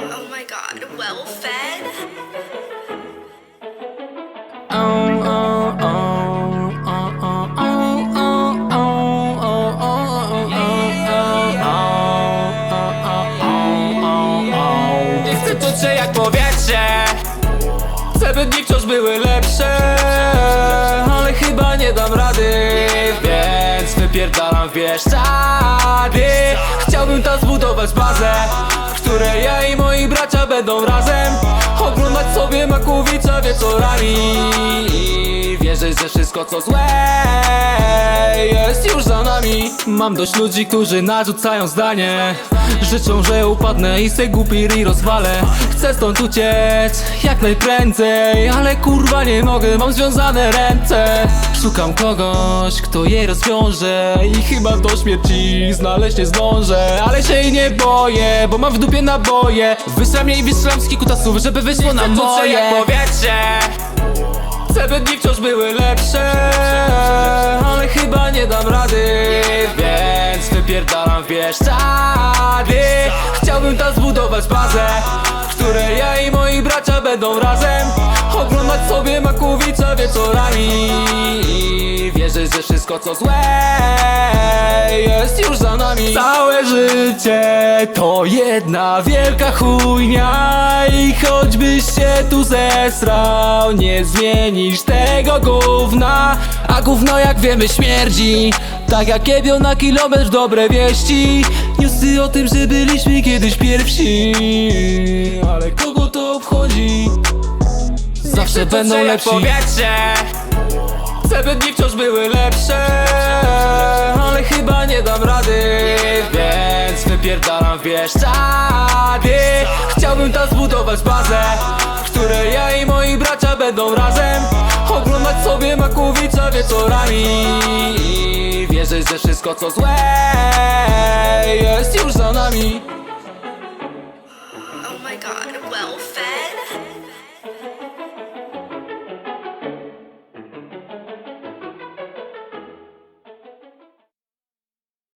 Oh my god, jak powietrze Chcę dni wciąż były lepsze Ale chyba nie dam rady Więc wypierdalam w Bieszczady Chciałbym tam zbudować bazę W której ja będą razem. Oglądać sobie Makowicza wieczorami I wierzyć, że wszystko co złe jest już za nami. Mam dość ludzi, którzy narzucają zdanie. Życzą, że upadnę i se głupi ri rozwalę. Chcę stąd uciec jak najprędzej Ale kurwa nie mogę, mam związane ręce. Szukam kogoś, kto je rozwiąże I chyba do śmierci znaleźć nie zdążę. Ale się jej nie boję, bo mam w dupie naboje. Wyszłam jej wyszłam z kilku tasów, żeby wyszło na moje jak powietrze Bieszczady Chciałbym tam zbudować bazę W której ja i moi bracia będą razem. Oglądać sobie Makowicza wieczorami wierzyć, że wszystko co złe jest już za nami. Całe życie to jedna wielka chujnia. I choćbyś się tu zesrał Nie zmienisz tego gówna. A gówno jak wiemy śmierdzi Tak jak kiebio na kilometr dobre wieści. Newsy o tym, że byliśmy kiedyś pierwsi. Ale kogo to obchodzi? Zawsze będą lepsi. powietrze Chcę by dni wciąż były lepsze. Ale chyba nie dam rady Więc wypierdalam w Bieszczady Chciałbym tam zbudować bazę W której ja i moi bracia będą razem Oglądać sobie Makowicza wieczorami. Wierzyć, że wszystko co złe